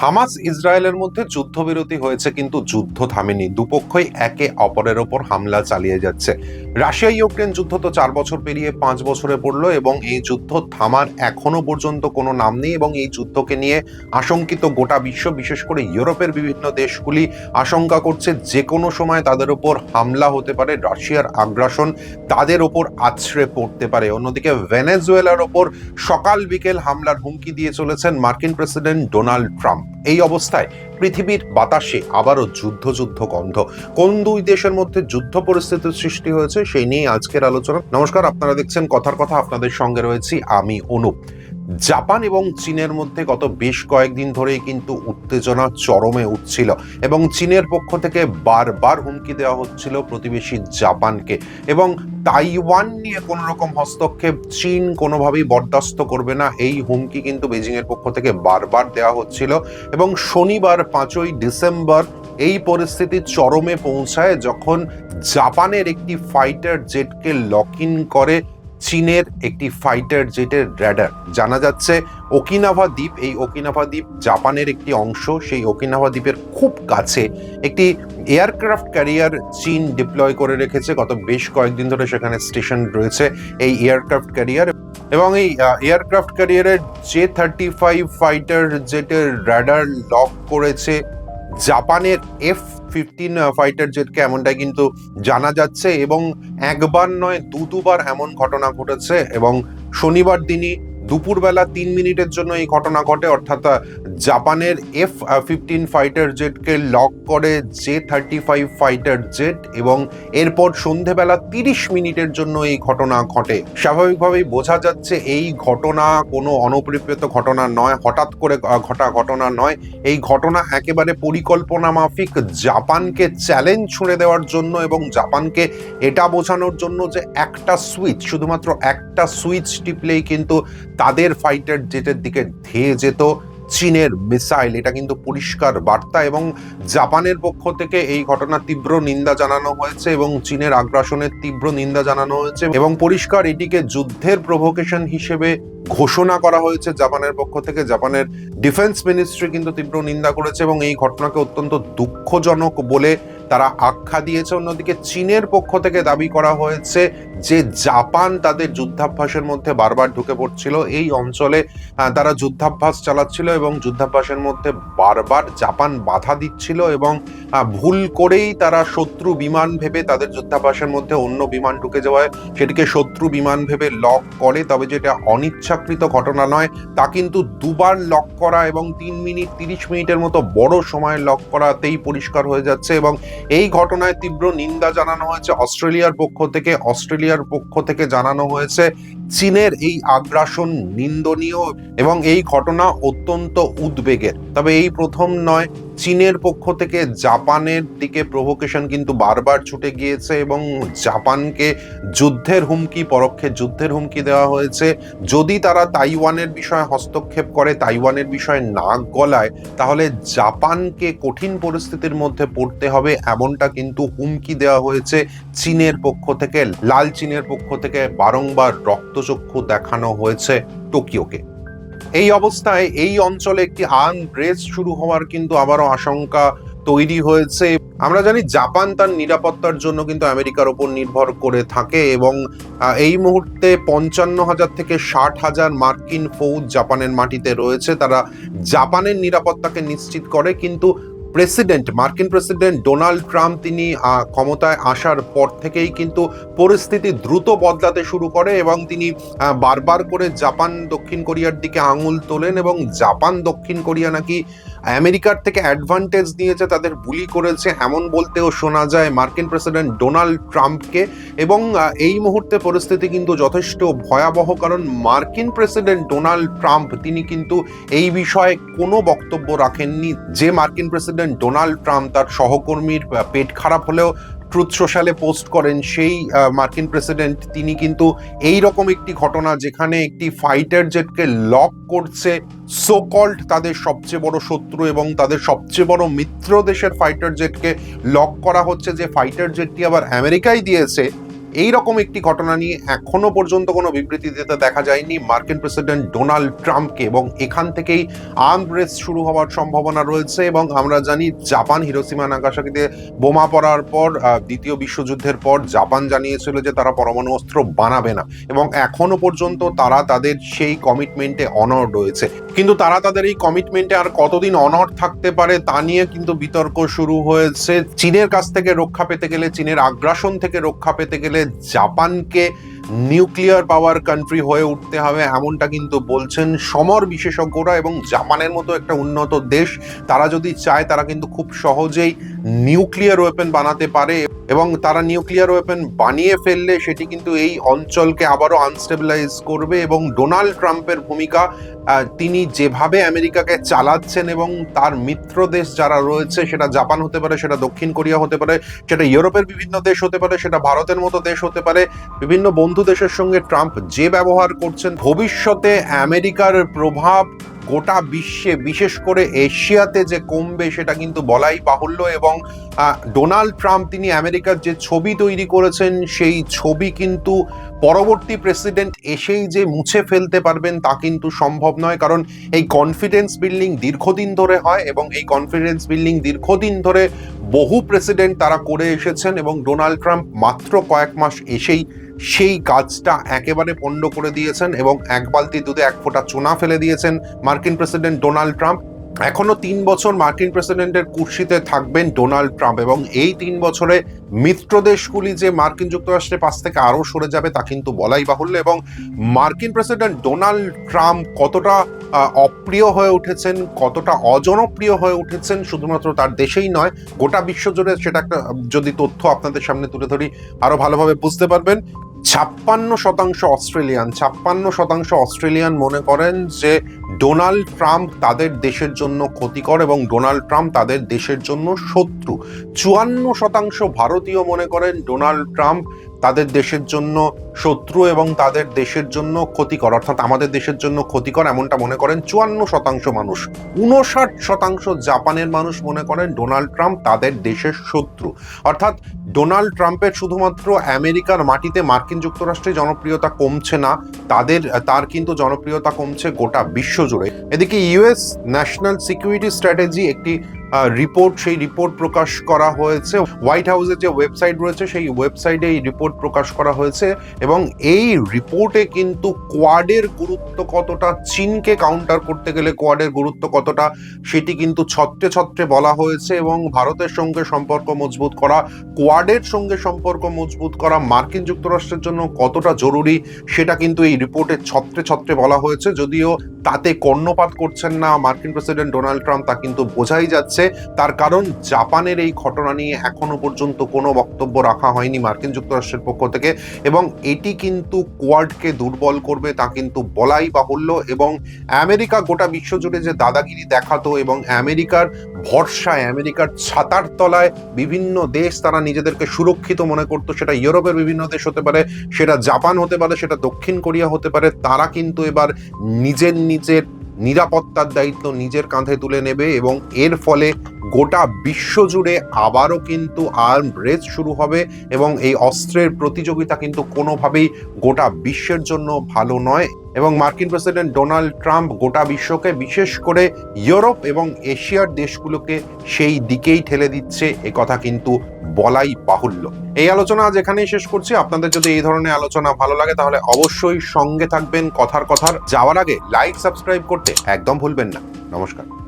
Hamas ইসরায়েলের মধ্যে যুদ্ধবিরতি হয়েছে, কিন্তু যুদ্ধ থামেনি। দুপক্ষই একে অপরের ওপর হামলা চালিয়ে যাচ্ছে। রাশিয়া ইউক্রেন যুদ্ধ তো চার বছর পেরিয়ে পাঁচ বছরে পড়ল এবং এই যুদ্ধ থামার এখনও পর্যন্ত কোনো নাম নেই এবং এই যুদ্ধকে নিয়ে আশঙ্কিত গোটা বিশ্ব, বিশেষ করে ইউরোপের বিভিন্ন দেশগুলি আশঙ্কা করছে যে কোনো সময় তাদের ওপর হামলা হতে পারে, রাশিয়ার আগ্রাসন তাদের ওপর আছড়ে পড়তে পারে। অন্যদিকে ভেনেজুয়েলার ওপর সকাল বিকেল হামলার হুমকি দিয়ে চলেছেন মার্কিন প্রেসিডেন্ট ডোনাল্ড ট্রাম্প। এই অবস্থায় পৃথিবীর বাতাসে আবারও যুদ্ধ যুদ্ধ গন্ধ। কোন দুই দেশের মধ্যে যুদ্ধ পরিস্থিতির সৃষ্টি হয়েছে সেই নিয়ে আজকের আলোচনা। নমস্কার, আপনারা দেখছেন কথার কথা। আপনাদের সঙ্গে রয়েছি আমি, অনুপ। জাপান এবং চীনের মধ্যে গত বেশ কয়েকদিন ধরেই কিন্তু উত্তেজনা চরমে উঠছিল এবং চীনের পক্ষ থেকে বারবার হুমকি দেওয়া হচ্ছিল প্রতিবেশী জাপানকে। এবং তাইওয়ান নিয়ে কোনো রকম হস্তক্ষেপ চীন কোনোভাবেই বরদাস্ত করবে না, এই হুমকি কিন্তু বেজিংয়ের পক্ষ থেকে বারবার দেওয়া হচ্ছিল। এবং শনিবার পাঁচই ডিসেম্বর এই পরিস্থিতি চরমে পৌঁছায় যখন জাপানের একটি ফাইটার জেটকে লক ইন করে চীনের একটি ফাইটার জেটের র্যাডার জানা যাচ্ছে ওকিনাভা দ্বীপ, এই ওকিনাভা দ্বীপ জাপানের একটি অংশ, সেই ওকিনাভা দ্বীপের খুব কাছে একটি এয়ারক্রাফট ক্যারিয়ার চীন ডিপ্লয় করে রেখেছে। গত বেশ কয়েকদিন ধরে সেখানে স্টেশন রয়েছে এই এয়ারক্রাফট ক্যারিয়ার এবং এই এয়ারক্রাফট ক্যারিয়ারের জে থার্টি ফাইভ ফাইটার জেটের র্যাডার লক করেছে জাপানের এফ ফিফটিন ফাইটার জেটকে এমনটাই কিন্তু জানা যাচ্ছে এবং একবার নয় দু দুবার এমন ঘটনা ঘটেছে এবং শনিবার দিনই দুপুরবেলা তিন মিনিটের জন্য এই ঘটনা ঘটে, অর্থাৎ জাপানের এফ ফিফটিন ফাইটার জেটকে লক করে J thirty five fighter jet এবং এরপর সন্ধেবেলা তিরিশ মিনিটের জন্য এই ঘটনা ঘটে। স্বাভাবিকভাবেই বোঝা যাচ্ছে এই ঘটনা কোনো অনপরিপ্রেত ঘটনা নয়, হঠাৎ করে ঘটা ঘটনা নয়। এই ঘটনা একেবারে পরিকল্পনা মাফিক জাপানকে চ্যালেঞ্জ ছুঁড়ে দেওয়ার জন্য এবং জাপানকে এটা বোঝানোর জন্য যে একটা সুইচ শুধুমাত্র একটা সুইচ টিপলেই কিন্তু তাদের ফাইটার জেটের দিকে ধেয়ে যেত। চীনের মিসাইল এটা কিন্তু পরিষ্কার বার্তা এবং জাপানের পক্ষ থেকে এই ঘটনার তীব্র নিন্দা জানানো হয়েছে এবং চীনের আগ্রাসনের তীব্র নিন্দা জানানো হয়েছে এবং পরিষ্কার এটিকে যুদ্ধের প্রভোকেশন হিসেবে ঘোষণা করা হয়েছে জাপানের পক্ষ থেকে। জাপানের ডিফেন্স মিনিস্ট্রি কিন্তু তীব্র নিন্দা করেছে এবং এই ঘটনাকে অত্যন্ত দুঃখজনক বলে তারা আখ্যা দিয়েছে। অন্যদিকে চীনের পক্ষ থেকে দাবি করা হয়েছে যে জাপান তাদের যুদ্ধাভ্যাসের মধ্যে বারবার ঢুকে পড়ছিল। এই অঞ্চলে তারা যুদ্ধাভ্যাস চালাচ্ছিল এবং যুদ্ধাভ্যাসের মধ্যে বারবার জাপান বাধা দিচ্ছিল এবং ভুল করেই তারা শত্রু বিমান ভেবে তাদের যুদ্ধাভ্যাসের মধ্যে অন্য বিমান ঢুকে যাওয়ায় সেটিকে শত্রু বিমান ভেবে লক করে। তবে যেটা অনিচ্ছাকৃত ঘটনা নয়, তা কিন্তু দুবার লক করা এবং তিন মিনিট, তিরিশ মিনিটের মতো বড় সময় লক করাতেই পরিষ্কার হয়ে যাচ্ছে এবং এই ঘটনায় তীব্র নিন্দা জানানো হয়েছে। অস্ট্রেলিয়ার পক্ষ থেকে অস্ট্রেলিয়ার পক্ষ থেকে জানানো হয়েছে চীনের এই আগ্রাসন নিন্দনীয় এবং এই ঘটনা অত্যন্ত উদ্বেগের। তবে এই প্রথম নয়, চীনের পক্ষ থেকে জাপানের দিকে প্রভোকেশন কিন্তু বারবার ছুটে গিয়েছে এবং জাপানকে যুদ্ধের হুমকি, পরোক্ষে যুদ্ধের হুমকি দেওয়া হয়েছে। যদি তারা তাইওয়ানের বিষয়ে হস্তক্ষেপ করে, তাইওয়ানের বিষয়ে নাক গলায়, তাহলে জাপানকে কঠিন পরিস্থিতির মধ্যে পড়তে হবে এমনটা কিন্তু হুমকি দেওয়া হয়েছে চীনের পক্ষ থেকে, লাল চীনের পক্ষ থেকে বারংবার রক্তচক্ষু দেখানো হয়েছে টোকিওকে। এই অবস্থায় এই অঞ্চলে একটি আনরেস শুরু হওয়ার কিন্তু আবারও আশঙ্কা তৈরি হয়েছে। আমরা জানি জাপান তার নিরাপত্তার জন্য কিন্তু আমেরিকার ওপর নির্ভর করে থাকে এবং এই মুহূর্তে পঞ্চান্ন হাজার থেকে ষাট হাজার মার্কিন ফৌজ জাপানের মাটিতে রয়েছে। তারা জাপানের নিরাপত্তাকে নিশ্চিত করে, কিন্তু প্রেসিডেন্ট, মার্কিন প্রেসিডেন্ট ডোনাল্ড ট্রাম্প তিনি ক্ষমতায় আসার পর থেকেই কিন্তু পরিস্থিতি দ্রুত বদলাতে শুরু করে এবং তিনি বারবার করে জাপান, দক্ষিণ কোরিয়ার দিকে আঙুল তোলেন এবং জাপান, দক্ষিণ কোরিয়া নাকি আমেরিকার থেকে অ্যাডভান্টেজ নিয়েছে, তাদের বুলি করেছে, এমন বলতেও শোনা যায় মার্কিন প্রেসিডেন্ট ডোনাল্ড ট্রাম্পকে। এবং এই মুহূর্তে পরিস্থিতি কিন্তু যথেষ্ট ভয়াবহ, কারণ মার্কিন প্রেসিডেন্ট ডোনাল্ড ট্রাম্প, তিনি কিন্তু এই বিষয়ে কোনো বক্তব্য রাখেননি। যে মার্কিন প্রেসিডেন্ট ডোনাল্ড ট্রাম্প তার সহকর্মীর পেট খারাপ হলেও ট্রুথ সোশ্যালে পোস্ট করেন, সেই মার্কিন প্রেসিডেন্ট, তিনি কিন্তু এই রকম একটি ঘটনা যেখানে একটি ফাইটার জেটকে লক করছে সোকল্ড তাদের সবচেয়ে বড় শত্রু এবং তাদের সবচেয়ে বড় মিত্র দেশের ফাইটার জেটকে লক করা হচ্ছে, যে ফাইটার জেটটি আবার আমেরিকায় দিয়েছে। এই রকম একটি ঘটনা নিয়ে এখনও পর্যন্ত কোনো বিবৃতি দিতে দেখা যায়নি। মার্কিন প্রেসিডেন্ট ডোনাল্ড ট্রাম্পকে এবং এখান থেকেই আর্ম রেস শুরু হওয়ার সম্ভাবনা রয়েছে এবং আমরা জানি জাপান হিরোসীমা নাগাসাকিতে বোমা পড়ার পর দ্বিতীয় বিশ্বযুদ্ধের পর জাপান জানিয়েছিল যে তারা পরমাণু অস্ত্র বানাবে না এবং এখনও পর্যন্ত তারা তাদের সেই কমিটমেন্টে অনর রয়েছে। কিন্তু তারা তাদের এই কমিটমেন্টে আর কতদিন অনর থাকতে পারে তা নিয়ে কিন্তু বিতর্ক শুরু হয়েছে। চীনের কাছ থেকে রক্ষা পেতে গেলে, চীনের আগ্রাসন থেকে রক্ষা পেতে গেলে জাপানকে নিউক্লিয়ার পাওয়ার কান্ট্রি হয়ে উঠতে হবে, এমনটা কিন্তু বলছেন সমর বিশেষজ্ঞরা এবং জাপানের মতো একটা উন্নত দেশ। তারা যদি চায়, তারা কিন্তু খুব সহজেই নিউক্লিয়ার ওয়েপেন বানাতে পারে। এবং তারা নিউক্লিয়ার ওয়েপেন বানিয়ে ফেললে সেটি কিন্তু এই অঞ্চলকে আবারও আনস্টেবিলাইজ করবে এবং ডোনাল্ড ট্রাম্পের ভূমিকা তিনি যেভাবে আমেরিকাকে চালাচ্ছেন এবং তার মিত্র দেশ যারা রয়েছে, সেটা জাপান হতে পারে, সেটা দক্ষিণ কোরিয়া হতে পারে, সেটা ইউরোপের বিভিন্ন দেশ হতে পারে, সেটা ভারতের মতো দেশ হতে পারে, বিভিন্ন বন্ধু দেশের সঙ্গে ট্রাম্প যে ব্যবহার করছেন, ভবিষ্যতে আমেরিকার প্রভাব গোটা বিশ্বে, বিশেষ করে এশিয়াতে যে কমবে সেটা কিন্তু বলাই বাহুল্য এবং ডোনাল্ড ট্রাম্প তিনি আমেরিকার যে ছবি তৈরি করেছেন, সেই ছবি কিন্তু পরবর্তী প্রেসিডেন্ট এসেই যে মুছে ফেলতে পারবেন তা কিন্তু সম্ভব নয়। কারণ এই কনফিডেন্স বিল্ডিং দীর্ঘদিন ধরে হয় এবং এই কনফিডেন্স বিল্ডিং দীর্ঘদিন ধরে বহু প্রেসিডেন্ট তারা করে এসেছেন এবং ডোনাল্ড ট্রাম্প মাত্র কয়েক মাস এসেই সেই কাজটা একেবারে পণ্ড করে দিয়েছেন এবং এক বালতি দুধে এক ফোঁটা চুনা ফেলে দিয়েছেন মার্কিন প্রেসিডেন্ট ডোনাল্ড ট্রাম্প। এখনও তিন বছর মার্কিন প্রেসিডেন্টের কুর্সিতে থাকবেন ডোনাল্ড ট্রাম্প এবং এই তিন বছরে মিত্র দেশগুলি যে মার্কিন যুক্তরাষ্ট্রের পাশ থেকে আরও সরে যাবে তা কিন্তু বলাই বাহুল্য এবং মার্কিন প্রেসিডেন্ট ডোনাল্ড ট্রাম্প কতটা অপ্রিয় হয়ে উঠেছেন, কতটা অজনপ্রিয় হয়ে উঠেছেন শুধুমাত্র তার দেশেই নয়, গোটা বিশ্ব জুড়ে সেটা একটা, যদি তথ্য আপনাদের সামনে তুলে ধরি, আরও ভালোভাবে বুঝতে পারবেন। ছাপ্পান্ন শতাংশ অস্ট্রেলিয়ান, ছাপ্পান্ন শতাংশ অস্ট্রেলিয়ান মনে করেন যে ডোনাল্ড ট্রাম্প তাদের দেশের জন্য ক্ষতিকর এবং ডোনাল্ড ট্রাম্প তাদের দেশের জন্য শত্রু। চুয়ান্ন শতাংশ ভারতীয় মনে করেন ডোনাল্ড ট্রাম্প তাদের দেশের জন্য শত্রু এবং তাদের দেশের জন্য ক্ষতিকর, অর্থাৎ আমাদের দেশের জন্য ক্ষতিকর এমনটা মনে করেন চুয়ান্ন শতাংশ মানুষ। উনষাট শতাংশ জাপানের মানুষ মনে করেন ডোনাল্ড ট্রাম্প তাদের দেশের শত্রু। অর্থাৎ ডোনাল্ড ট্রাম্পের শুধুমাত্র আমেরিকার মাটিতে মার্কিন যুক্তরাষ্ট্রে জনপ্রিয়তা কমছে না, তাদের, তার কিন্তু জনপ্রিয়তা কমছে গোটা বিশ্ব জুড়ে। এদিকে ইউএস ন্যাশনাল সিকিউরিটি স্ট্র্যাটেজি একটি রিপোর্ট সেই রিপোর্ট প্রকাশ করা হয়েছে। হোয়াইট হাউসের যে ওয়েবসাইট রয়েছে, সেই ওয়েবসাইটে এই রিপোর্ট প্রকাশ করা হয়েছে এবং এই রিপোর্টে কিন্তু কোয়াডের গুরুত্ব কতটা, চীনকে কাউন্টার করতে গেলে কোয়াডের গুরুত্ব কতটা, সেটি কিন্তু ছত্রে ছত্রে বলা হয়েছে এবং ভারতের সঙ্গে সম্পর্ক মজবুত করা কোয়াডের সঙ্গে সম্পর্ক মজবুত করা, মার্কিন যুক্তরাষ্ট্রের জন্য কতটা জরুরি, সেটা কিন্তু এই রিপোর্টে ছত্রে ছত্রে বলা হয়েছে। যদিও তাতে কর্ণপাত করছেন না মার্কিন প্রেসিডেন্ট ডোনাল্ড ট্রাম্প, তা কিন্তু বোঝাই যাচ্ছে। তার কারণ জাপানের এই ঘটনা নিয়ে এখনও পর্যন্ত কোনো বক্তব্য রাখা হয়নি মার্কিন যুক্তরাষ্ট্রের পক্ষ থেকে এবং এটি কিন্তু কোয়াডকে দুর্বল করবে তা কিন্তু বলাই বাহুল্য এবং আমেরিকা গোটা বিশ্বজুড়ে যে দাদাগিরি দেখাতো এবং আমেরিকার ভরসায়, আমেরিকার ছাতার তলায় বিভিন্ন দেশ তারা নিজেদেরকে সুরক্ষিত মনে করতো, সেটা ইউরোপের বিভিন্ন দেশ হতে পারে, সেটা জাপান হতে পারে, সেটা দক্ষিণ কোরিয়া হতে পারে, তারা কিন্তু এবার নিজের নিজের নিরাপত্তার দায়িত্ব নিজের কাঁধে তুলে নেবে এবং এর ফলে গোটা বিশ্ব জুড়ে আবারও কিন্তু আর্ম রেস শুরু হবে এবং এই অস্ত্রের প্রতিযোগিতা কিন্তু কোনোভাবেই গোটা বিশ্বের জন্য ভালো নয়। এবং মার্কিন প্রেসিডেন্ট ডোনাল্ড ট্রাম্প গোটা বিশ্বকে, বিশেষ করে ইউরোপ এবং এশিয়ার দেশগুলোকে সেই দিকেই ঠেলে দিচ্ছে, এ কথা কিন্তু বলাই বাহুল্য। এই আলোচনা আজ এখানেই শেষ করছি। আপনাদের যদি এই ধরনের আলোচনা ভালো লাগে, তাহলে অবশ্যই সঙ্গে থাকবেন কথার কথার। যাওয়ার আগে লাইক সাবস্ক্রাইব করতে একদম ভুলবেন না। নমস্কার।